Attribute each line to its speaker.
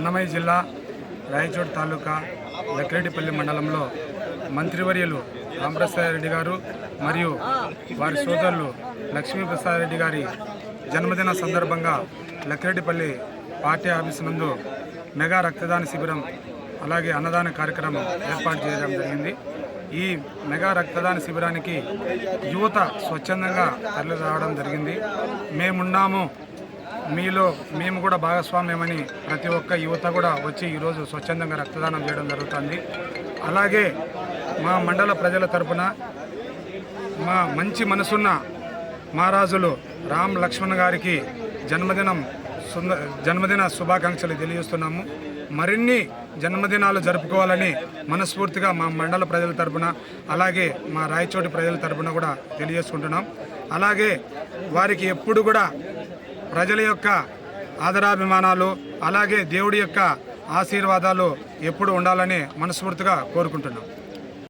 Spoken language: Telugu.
Speaker 1: అన్నమయ్య జిల్లా రాయచోటి తాలూకా లక్రెడ్డిపల్లి మండలంలో మంత్రివర్యులు రామప్రసాద్ రెడ్డి గారు మరియు వారి సోదరులు లక్ష్మీప్రసాద్ రెడ్డి గారి జన్మదిన సందర్భంగా లక్రెడ్డిపల్లి పార్టీ ఆఫీస్ నందు మెగా రక్తదాన శిబిరం అలాగే అన్నదాన కార్యక్రమం ఏర్పాటు చేయడం జరిగింది. ఈ మెగా రక్తదాన శిబిరానికి యువత స్వచ్ఛందంగా తరలి రావడం జరిగింది. మేమున్నాము మీలో మేము కూడా భాగస్వామ్యమని ప్రతి ఒక్క యువత కూడా వచ్చి ఈరోజు స్వచ్ఛందంగా రక్తదానం చేయడం జరుగుతుంది. అలాగే మా మండల ప్రజల తరపున మా మంచి మనసున్న మహారాజులు రామ్ లక్ష్మణ్ గారికి జన్మదినం సుంద జన్మదిన శుభాకాంక్షలు తెలియజేస్తున్నాము. మరిన్ని జన్మదినాలు జరుపుకోవాలని మనస్ఫూర్తిగా మా మండల ప్రజల తరపున అలాగే మా రాయచోటి ప్రజల తరపున కూడా తెలియజేసుకుంటున్నాం. అలాగే వారికి ఎప్పుడు కూడా ప్రజల యొక్క ఆదరాభిమానాలు అలాగే దేవుడి యొక్క ఆశీర్వాదాలు ఎప్పుడు ఉండాలని మనస్ఫూర్తిగా కోరుకుంటున్నాం.